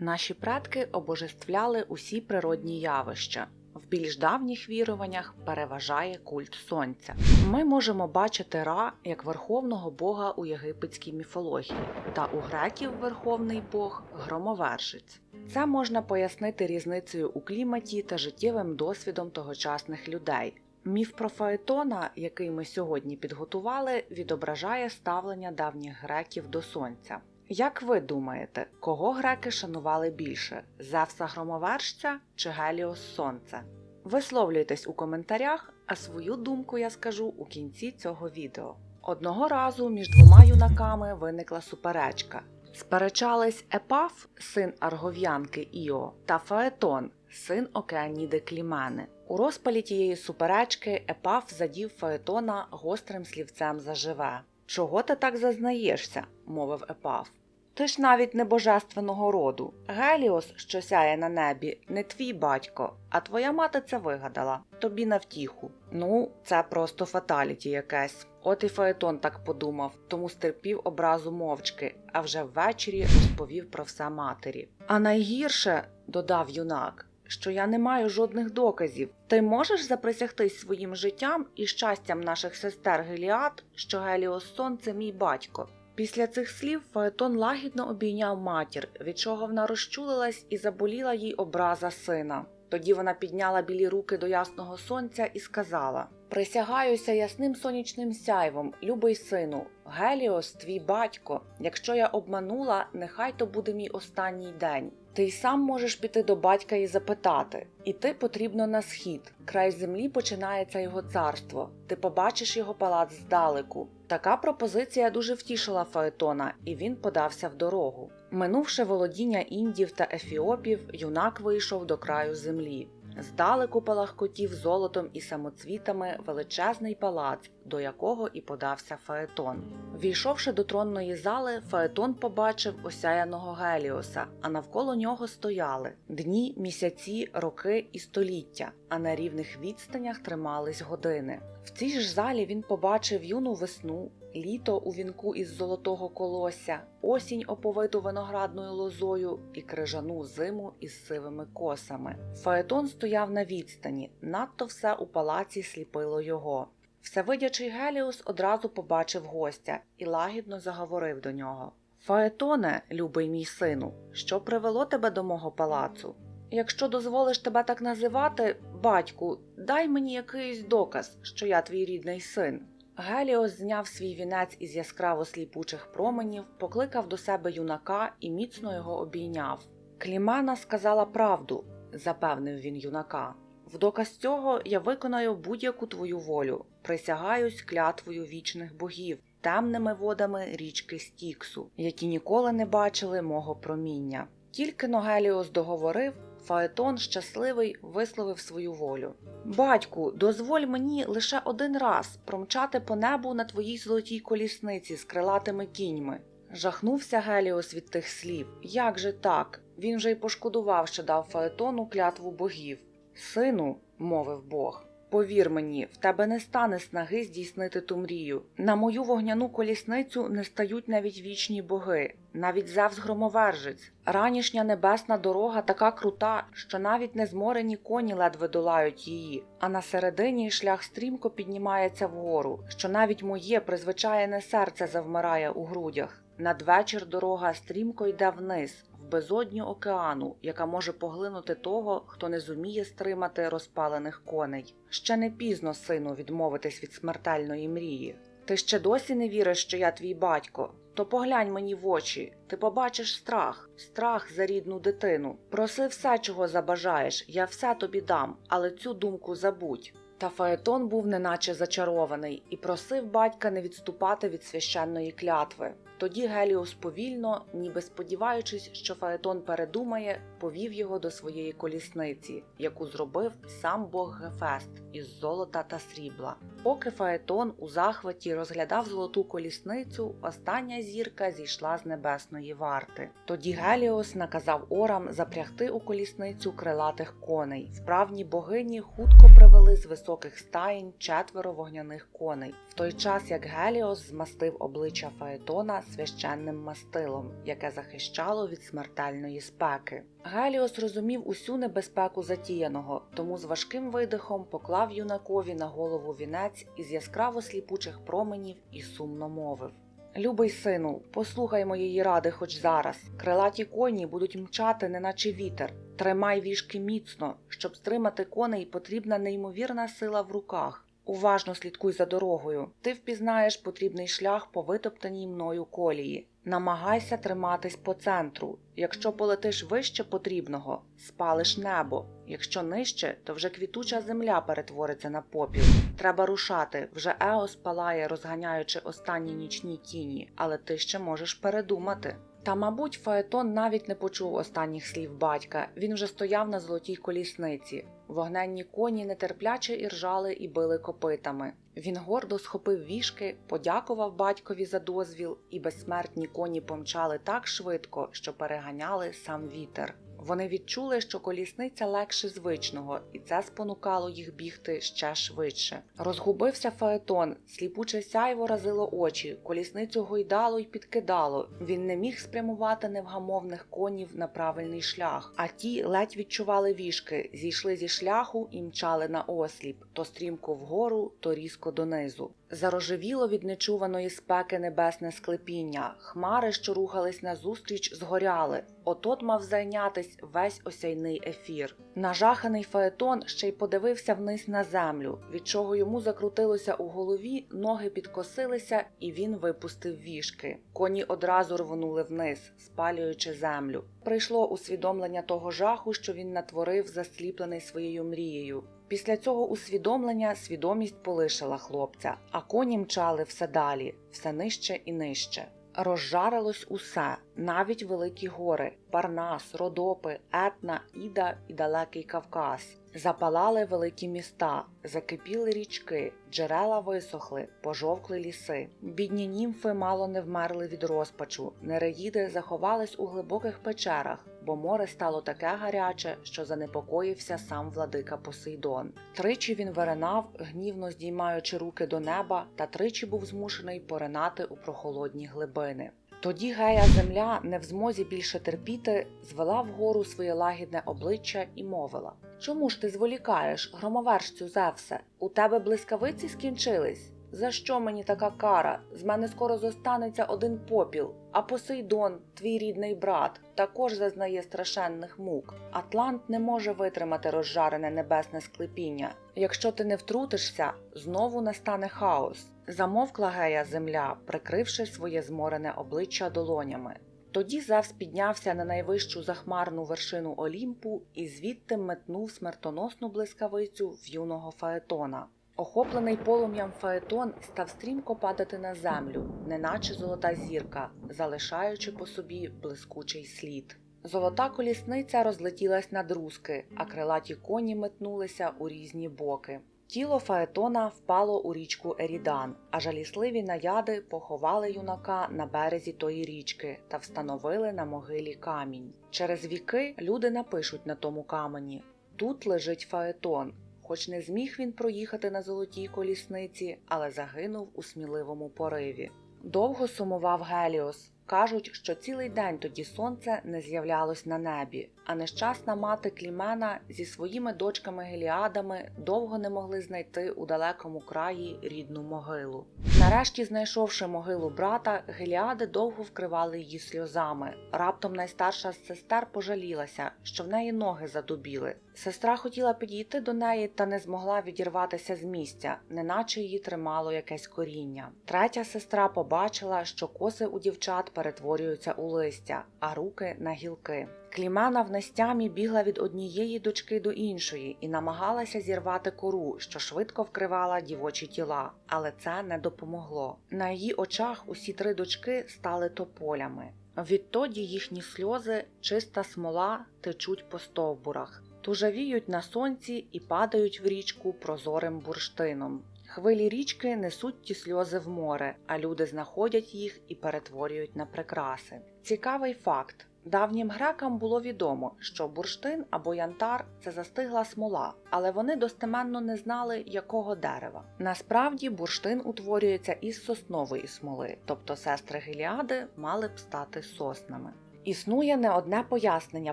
Наші предки обожествляли усі природні явища. В більш давніх віруваннях переважає культ сонця. Ми можемо бачити Ра як верховного бога у єгипетській міфології, та у греків верховний бог громовержець. Це можна пояснити різницею у кліматі та життєвим досвідом тогочасних людей. Міф про Фаетона, який ми сьогодні підготували, відображає ставлення давніх греків до сонця. Як ви думаєте, кого греки шанували більше Зевса громовержця чи Геліос Сонце? Висловлюйтесь у коментарях, а свою думку я скажу у кінці цього відео. Одного разу між двома юнаками виникла суперечка. Сперечались Епаф, син аргов'янки Іо, та Фаетон, син Океаніди Клімени. У розпалі тієї суперечки Епаф задів Фаетона гострим слівцем заживе. Чого ти так зазнаєшся? мовив Епаф. Ти ж навіть не божественного роду. Геліос, що сяє на небі, не твій батько, а твоя мати це вигадала, тобі на втіху. Ну, це просто фаталіті якесь. От і Фаетон так подумав, тому стерпів образу мовчки, а вже ввечері розповів про все матері. А найгірше, додав юнак, що я не маю жодних доказів. Ти можеш заприсягтись своїм життям і щастям наших сестер Геліад, що Геліос Сон – це мій батько. Після цих слів Фаетон лагідно обійняв матір, від чого вона розчулилась і заболіла їй образа сина. Тоді вона підняла білі руки до ясного сонця і сказала: Присягаюся ясним сонячним сяйвом, любий сину, Геліос, твій батько. Якщо я обманула, нехай то буде мій останній день. Ти й сам можеш піти до батька і запитати. Іти потрібно на схід. Край землі починається його царство. Ти побачиш його палац здалеку. Така пропозиція дуже втішила Фаетона, і він подався в дорогу. Минувши володіння індів та ефіопів, юнак вийшов до краю землі. Здалеку палахкотів золотом і самоцвітами величезний палац, до якого і подався Фаетон. Війшовши до тронної зали, Фаетон побачив осяяного Геліоса, а навколо нього стояли дні, місяці, роки і століття, а на рівних відстанях тримались години. В цій ж залі він побачив юну весну, літо у вінку із золотого колосся, осінь оповиту виноградною лозою і крижану зиму із сивими косами. Фаетон стояв на відстані, надто все у палаці сліпило його. Всевидячий Геліус одразу побачив гостя і лагідно заговорив до нього. Фаетоне, любий мій сину, що привело тебе до мого палацу? Якщо дозволиш тебе так називати, батьку, дай мені якийсь доказ, що я твій рідний син. Геліос зняв свій вінець із яскраво сліпучих променів, покликав до себе юнака і міцно його обійняв. Клімена сказала правду, запевнив він юнака. В доказ цього я виконаю будь-яку твою волю, присягаюсь клятвою вічних богів, темними водами річки Стіксу, які ніколи не бачили мого проміння. Тільки Ногеліос договорив, Фаетон щасливий висловив свою волю. Батьку, дозволь мені лише один раз промчати по небу на твоїй золотій колісниці з крилатими кіньми. Жахнувся Геліос від тих слів. Як же так? Він вже й пошкодував, що дав Фаетону клятву богів. Сину, мовив Бог, повір мені, в тебе не стане снаги здійснити ту мрію. На мою вогняну колісницю не стають навіть вічні боги, навіть Зевс громовержець. Ранішня небесна дорога така крута, що навіть незморені коні ледве долають її, а на середині шлях стрімко піднімається вгору, що навіть моє призвичаєне серце завмирає у грудях. Надвечір дорога стрімко йде вниз, безодню океану, яка може поглинути того, хто не зуміє стримати розпалених коней. Ще не пізно, сину, відмовитись від смертельної мрії. Ти ще досі не віриш, що я твій батько. То поглянь мені в очі, ти побачиш страх, страх за рідну дитину. Проси все, чого забажаєш, я все тобі дам, але цю думку забудь. Та Фаетон був неначе зачарований і просив батька не відступати від священної клятви. Тоді Геліос повільно, ніби сподіваючись, що Фаетон передумає, повів його до своєї колісниці, яку зробив сам бог Гефест із золота та срібла. Поки Фаетон у захваті розглядав золоту колісницю, остання зірка зійшла з небесної варти. Тоді Геліос наказав Орам запрягти у колісницю крилатих коней. Вправні богині хутко привели з високих стаїнь четверо вогняних коней, в той час як Геліос змастив обличчя Фаетона священним мастилом, яке захищало від смертельної спеки. Геліос розумів усю небезпеку затіяного, тому з важким видихом поклав юнакові на голову вінець із яскраво сліпучих променів і сумно мовив. Любий сину, послухай моєї ради хоч зараз. Крилаті коні будуть мчати, неначе вітер. Тримай вішки міцно, щоб стримати коней, потрібна неймовірна сила в руках. Уважно слідкуй за дорогою. Ти впізнаєш потрібний шлях по витоптаній мною колії. Намагайся триматись по центру. Якщо полетиш вище потрібного, спалиш небо. Якщо нижче, то вже квітуча земля перетвориться на попіл. Треба рушати. Вже Еос палає, розганяючи останні нічні тіні, але ти ще можеш передумати. Та, мабуть, Фаетон навіть не почув останніх слів батька. Він вже стояв на золотій колісниці. Вогненні коні нетерпляче іржали і били копитами. Він гордо схопив вішки, подякував батькові за дозвіл, і безсмертні коні помчали так швидко, що переганяли сам вітер. Вони відчули, що колісниця легше звичного, і це спонукало їх бігти ще швидше. Розгубився Фаетон, сліпуче сяйво разило очі, колісницю гойдало й підкидало. Він не міг спрямувати невгамовних конів на правильний шлях, а ті ледь відчували вішки, зійшли зі шляху і мчали на осліп, то стрімко вгору, то різко донизу. Зарожевіло від нечуваної спеки небесне склепіння, хмари, що рухались назустріч, згоряли. Отот мав зайнятись весь осяйний ефір. Нажаханий Фаетон ще й подивився вниз на землю, від чого йому закрутилося у голові, ноги підкосилися, і він випустив вішки. Коні одразу рвонули вниз, спалюючи землю. Прийшло усвідомлення того жаху, що він натворив, засліплений своєю мрією. Після цього усвідомлення свідомість полишила хлопця, а коні мчали все далі, все нижче і нижче. Розжарилось усе, навіть великі гори, Парнас, Родопи, Етна, Іда і далекий Кавказ. Запалали великі міста, закипіли річки, джерела висохли, пожовкли ліси. Бідні німфи мало не вмерли від розпачу, нереїди заховались у глибоких печерах, бо море стало таке гаряче, що занепокоївся сам владика Посейдон. Тричі він виринав, гнівно здіймаючи руки до неба, та тричі був змушений поринати у прохолодні глибини. Тоді гея земля, не в змозі більше терпіти, звела вгору своє лагідне обличчя і мовила: Чому ж ти зволікаєш, громовержцю Зевсе? У тебе блискавиці скінчились? За що мені така кара? З мене скоро зостанеться один попіл, а Посейдон, твій рідний брат, також зазнає страшенних мук. Атлант не може витримати розжарене небесне склепіння. Якщо ти не втрутишся, знову настане хаос. Замовкла гея земля, прикривши своє зморене обличчя долонями. Тоді Зевс піднявся на найвищу захмарну вершину Олімпу і звідти метнув смертоносну блискавицю в юного Фаетона. Охоплений полум'ям Фаетон став стрімко падати на землю, неначе золота зірка, залишаючи по собі блискучий слід. Золота колісниця розлетілась на друзки, а крилаті коні метнулися у різні боки. Тіло Фаетона впало у річку Ерідан, а жалісливі наяди поховали юнака на березі тої річки та встановили на могилі камінь. Через віки люди напишуть на тому камені: тут лежить Фаетон. Хоч не зміг він проїхати на золотій колісниці, але загинув у сміливому пориві. Довго сумував Геліос. Кажуть, що цілий день тоді сонце не з'являлось на небі, а нещасна мати Клімена зі своїми дочками Геліадами довго не могли знайти у далекому краї рідну могилу. Нарешті, знайшовши могилу брата, Геліади довго вкривали її сльозами. Раптом найстарша з сестер пожалілася, що в неї ноги задубіли. Сестра хотіла підійти до неї та не змогла відірватися з місця, неначе її тримало якесь коріння. Третя сестра побачила, що коси у дівчат перетворюються у листя, а руки на гілки. Клімена в нестямі бігла від однієї дочки до іншої і намагалася зірвати кору, що швидко вкривала дівочі тіла, але це не допомогло. На її очах усі три дочки стали тополями. Відтоді їхні сльози, чиста смола, течуть по стовбурах, тужавіють на сонці і падають в річку прозорим бурштином. Хвилі річки несуть ті сльози в море, а люди знаходять їх і перетворюють на прикраси. Цікавий факт. Давнім грекам було відомо, що бурштин або янтар це застигла смола, але вони достеменно не знали, якого дерева. Насправді бурштин утворюється із соснової смоли, тобто сестри Геліади мали б стати соснами. Існує не одне пояснення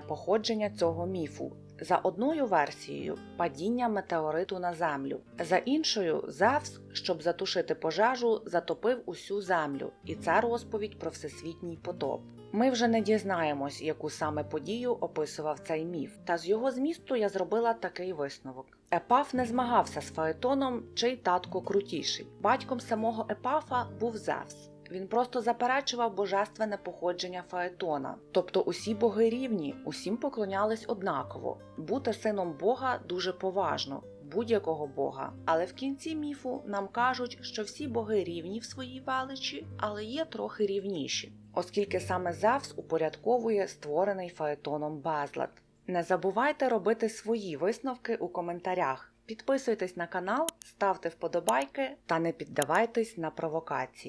походження цього міфу. За одною версією падіння метеориту на землю, за іншою Зевс, щоб затушити пожежу, затопив усю землю, і це розповідь про всесвітній потоп. Ми вже не дізнаємось, яку саме подію описував цей міф, та з його змісту я зробила такий висновок. Епаф не змагався з Фаетоном, чий татко крутіший. Батьком самого Епафа був Зевс. Він просто заперечував божественне походження Фаетона, тобто усі боги рівні, усім поклонялись однаково. Бути сином Бога дуже поважно, будь-якого бога. Але в кінці міфу нам кажуть, що всі боги рівні в своїй величі, але є трохи рівніші, оскільки саме Зевс упорядковує створений Фаетоном безлад. Не забувайте робити свої висновки у коментарях. Підписуйтесь на канал, ставте вподобайки та не піддавайтесь на провокації.